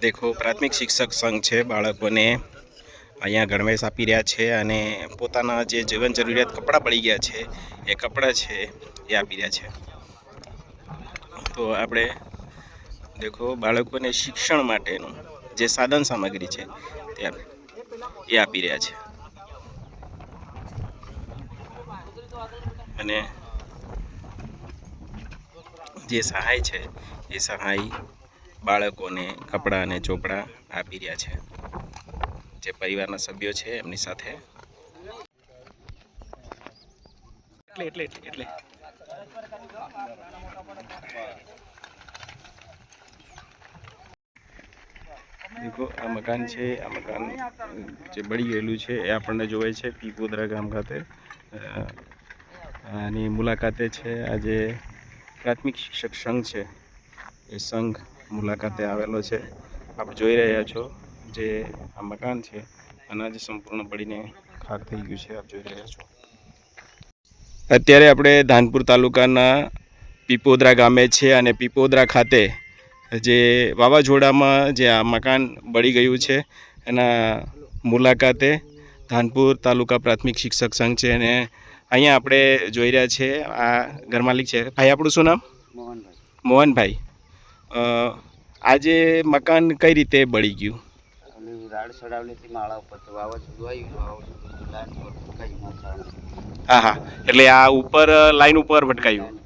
દેખો, પ્રાથમિક શિક્ષક સંઘ છે, બાળકોને અહીંયા ગણવેશ આપી રહ્યા છે અને પોતાના જે જીવન જરૂરિયાત કપડાં પડી ગયા છે, એ કપડાં છે, એ આપી રહ્યા છે. તો આપણે દેખો, બાળકોને શિક્ષણ માટેનું જે સાધન સામગ્રી છે, તે એ આપી રહ્યા છે. અને જે સહાય છે, એ સહાય બાળકોને કપડાં અને ચોપડા આપી રહ્યા છે. જે પરિવારના સભ્યો છે એમની સાથે. એટલે એટલે એટલે દેખો આ મકાન છે આ મકાન જે બળી ગયેલું છે એ આપણને જોવે છે પીપોદરા ગામ ખાતે. આની મુલાકાતે છે આજે પ્રાથમિક શિક્ષક સંઘ છે. એ સંઘ મુલાકાતે આવેલો છે. આપ જોઈ રહ્યા છો જે આ મકાન છે અનાજ સંપૂર્ણ પડીને ખાક થઈ ગયું છે આપ જોઈ રહ્યા છો. અત્યારે આપણે ધાનપુર તાલુકાના પીપોદરા ગામે છે અને પીપોદરા ખાતે જે વાવાઝોડામાં જે આ મકાન બળી ગયું છે એના મુલાકાતે ધાનપુર તાલુકા પ્રાથમિક શિક્ષક સંઘ છે અને અહીંયા આપણે જોઈ રહ્યા છે આ ઘરમાલિક છે. ભાઈ આપણું શું નામ? મોહનભાઈ. મોહનભાઈ. આજે મકાન કઈ રીતે બળી ગયું? રાડ ચડાવેલી માળા ઉપર તો વાવાઝોડું આવ્યું વાવાઝોડું લાઈન પર ફૂંકાઈ હા હા. એટલે આ ઉપર લાઈન ઉપર ભટકાયું?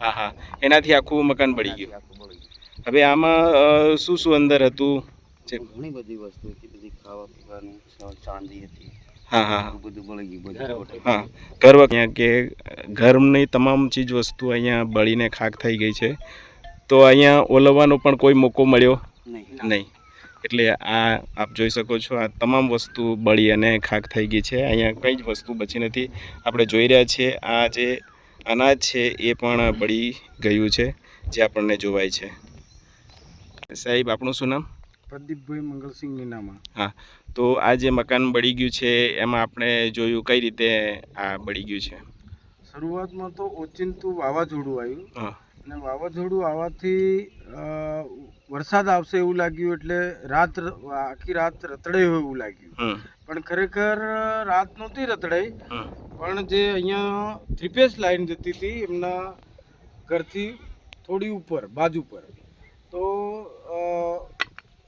હા હા. એનાથી આખું મકાન બળી ગયું? હવે આમાં શું શું અંદર હતું? જે ઘણી બધી વસ્તુ હતી. બધી ખાવા પીવાની ચાંદી હતી. હા હા બધું બળી ગયું બધું. હા. ઘર કે ઘરની તમામ ચીજ વસ્તુ અહીંયા બળીને ખાક થઈ ગઈ છે. તો અહીંયા ઓલવવાનો પણ કોઈ મોકો મળ્યો નહીં. નહીં. એટલે આ આપ જોઈ શકો છો આ તમામ વસ્તુ બળી અને ખાક થઈ ગઈ છે. અહીંયા કંઈ જ વસ્તુ બચી નથી. આપણે જોઈ રહ્યા છીએ આ જે અનાજ છે એ પણ બળી ગયું છે જે આપણને જોવાય છે. સાહેબ આપણું શું નામ? પ્રદીપભાઈ મંગલસિંહ નીનામાં હા. તો આ જે મકાન બળી ગયું છે એમાં આપણે જોયું કઈ રીતે આ બળી ગયું છે? શરૂઆતમાં તો ઓચિંતું વાવાઝોડું આવ્યું. હા. અને વાવાઝોડું આવવાથી વરસાદ આવશે એવું લાગ્યું એટલે રાત આખી રાત રતડાઈ હોય એવું લાગ્યું. પણ ખરેખર રાત નહોતી રતડાઈ. પણ જે અહીંયા થ્રીપેસ લાઈન જતી હતી એમના ઘરથી થોડી ઉપર બાજુ પર તો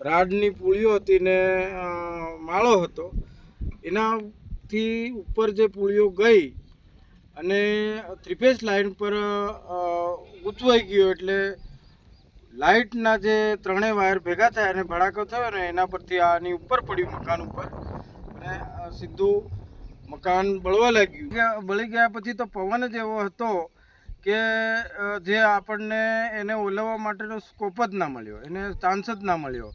રાડની પુળીઓ હતી ને માળો હતો. એનાથી ઉપર જે પુળીઓ ગઈ અને ત્રિપેશ લાઇન પર ગૂંચવાઈ ગયો એટલે લાઇટના જે ત્રણેય વાયર ભેગા થયા અને ભડાકો થયો ને એના પરથી આની ઉપર પડ્યું મકાન ઉપર. અને સીધું મકાન બળવા લાગ્યું. ગયા- બળી ગયા પછી તો પવન જ એવો હતો કે જે આપણને એને ઓલવવા માટેનો સ્કોપ જ ના મળ્યો, એને ચાન્સ જ ના મળ્યો.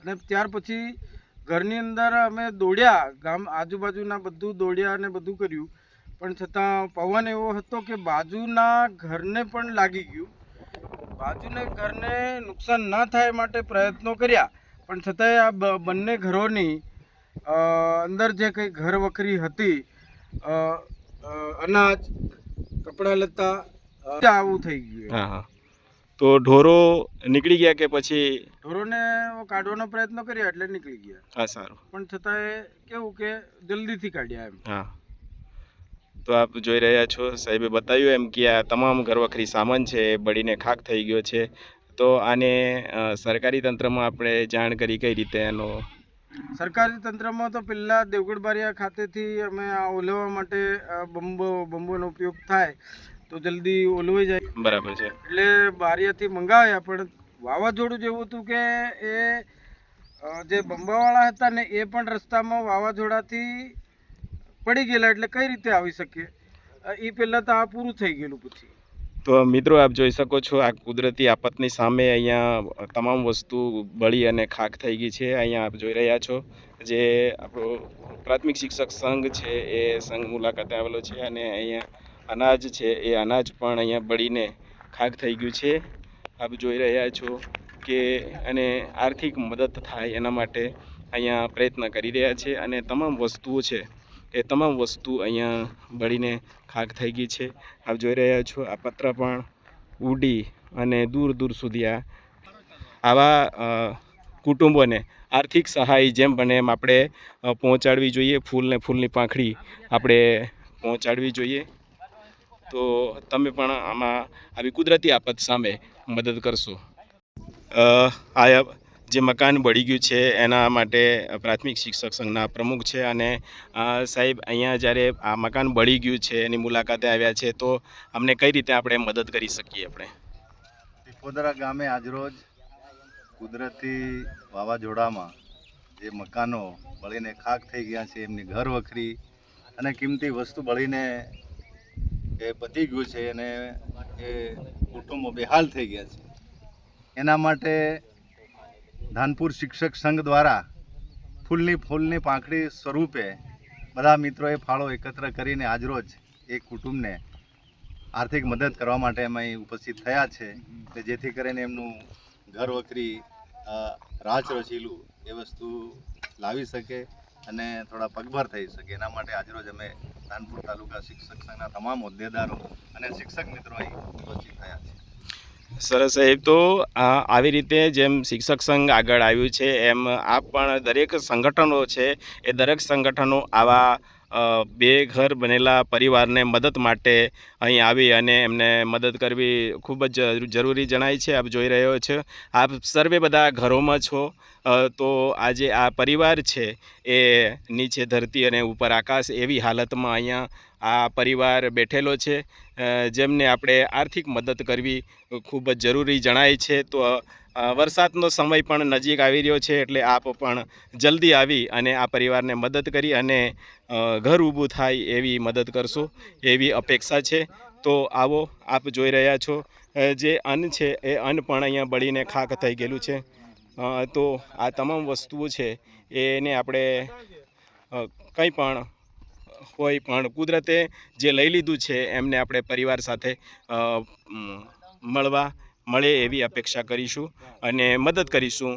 અને ત્યાર પછી ઘરની અંદર અમે દોડ્યા, ગામ આજુબાજુના બધું દોડ્યા અને બધું કર્યું. પણ છતાં પવન એવો હતો કે બાજુના ઘરને પણ લાગી ગયું. બાજુના ઘરને નુકસાન ના થાય માટે પ્રયત્નો કર્યા. પણ છતાંય આ બંને ઘરોની અંદર જે કંઈ ઘર વખરી હતી અનાજ કપડાં લત્તા આવું થઈ ગયું. હા હા. તો ઢોરો નીકળી ગયા કે પછી? ઢોરોને કાઢવાનો પ્રયત્ન કર્યો એટલે નીકળી ગયા. હા સારું. પણ છતાંય કેવું કે જલ્દીથી કાઢ્યા એમ. હા. તો આપ જોઈ રહ્યા છો સાહેબે બતાવ્યું એમ કે આ તમામ ઘરવખરી સામાન છે એ બળીને ખાક થઈ ગયો છે. તો આને સરકારી તંત્રમાં આપણે જાણ કરી કઈ રીતે એનો? સરકારી તંત્રમાં તો પહેલાં દેવગઢ બારિયા ખાતેથી અમે આ ઓલવવા માટે બંબો બંબોનો ઉપયોગ થાય તો જલ્દી ઓલવાઈ જાય. બરાબર છે. એટલે બારિયાથી મંગાવ્યા પણ વાવાઝોડું જેવું હતું કે એ જે બંબાવાળા હતા ને એ પણ રસ્તામાં વાવાઝોડાથી પડી ગયેલા એટલે કઈ રીતે આવી શકે? એ પહેલાં તો આ પૂરું થઈ ગયેલું પછી. તો મિત્રો આપ જોઈ શકો છો, આ કુદરતી આફતની સામે અહીંયા તમામ વસ્તુ બળી અને ખાક થઈ ગઈ છે. અહીંયા આપ જોઈ રહ્યા છો જે આપણો પ્રાથમિક શિક્ષક સંઘ છે, એ સંઘ મુલાકાતે આવેલો છે અને અહીંયા અનાજ છે, એ અનાજ પણ અહીંયા બળીને ખાક થઈ ગયું છે. આપ જોઈ રહ્યા છો કે અને આર્થિક મદદ થાય એના માટે અહીંયા પ્રયત્ન કરી રહ્યા છે અને તમામ વસ્તુઓ છે એ તમામ વસ્તુ અહીંયા બળીને ખાક થઈ ગઈ છે. આપ જોઈ રહ્યા છો આ પત્ર પણ ઉડી અને દૂર દૂર સુધી આવા કુટુંબોને આર્થિક સહાય જેમ બને એમ આપણે પહોંચાડવી જોઈએ. ફૂલને ફૂલની પાંખડી આપણે પહોંચાડવી જોઈએ. તો તમે પણ આમાં આવી કુદરતી આફત સામે મદદ કરશો. આ જે મકાન બળી ગયું છે, એના માટે પ્રાથમિક શિક્ષક સંઘના પ્રમુખ છે અને સાહેબ, અહીંયા જ્યારે આ મકાન બળી ગયું છે, એની મુલાકાતે આવ્યા છે, તો અમને કઈ રીતે આપણે મદદ કરી શકીએ આપણે? પીપોદરા ગામે આજરોજ કુદરતી વાવાઝોડામાં જે મકાનો બળીને ખાક થઈ ગયા છે, એમની ઘર વખરી અને કિંમતી વસ્તુ બળીને એ પતી ગયું છે અને એ કુટુંબો બેહાલ થઈ ગયા છે. એના માટે ધાનપુર શિક્ષક સંઘ દ્વારા ફૂલની ફૂલની પાંખડી સ્વરૂપે બધા મિત્રોએ ફાળો એકત્ર કરીને આજરોજ એ કુટુંબને આર્થિક મદદ કરવા માટે અમે અહીં ઉપસ્થિત થયા છે કે જેથી કરીને એમનું ઘર વખરી રાચ રચીલું એ વસ્તુ લાવી શકે અને થોડા પગભર થઈ શકે. એના માટે આજરોજ અમે ધાનપુર તાલુકા શિક્ષક સંઘના તમામ હોદ્દેદારો અને શિક્ષક મિત્રો અહીં ઉપસ્થિત થયા છે. સરસ સાહેબ તો આવી રીતે જેમ શિક્ષક સંઘ આગળ આવ્યું છે, એમ આ પણ દરેક સંગઠનો છે, એ દરેક સંગઠનો આવા બે ઘર બનેલા પરિવારને મદદ માટે અહીં આવી અને એમને મદદ કરવી ખૂબ જ જરૂરી જણાય છે. આપ જોઈ રહ્યો છો. આપ સર્વે બધા ઘરોમાં છો. તો આજે આ પરિવાર છે એ નીચે ધરતી અને ઉપર આકાશ એવી હાલતમાં અહીંયા આ પરિવાર બેઠેલો છે. જેમને આપણે આર્થિક મદદ કરવી ખૂબ જ જરૂરી જણાય છે. તો વરસાદનો સમય પણ નજીક આવી રહ્યો છે એટલે આપ પણ જલ્દી આવી અને આ પરિવારને મદદ કરી અને ઘર ઊભું થાય એવી મદદ કરશો એવી અપેક્ષા છે. તો આવો આપ જોઈ રહ્યા છો જે અન્ન છે એ અન્ન પણ અહીંયા બળીને ખાક થઈ ગયેલું છે. તો આ તમામ વસ્તુઓ છે એને આપણે કંઈ પણ હોય પણ કુદરતે જે લઈ લીધું છે એમને આપણે પરિવાર સાથે મળવા મળે એવી અપેક્ષા કરીશું અને મદદ કરીશું.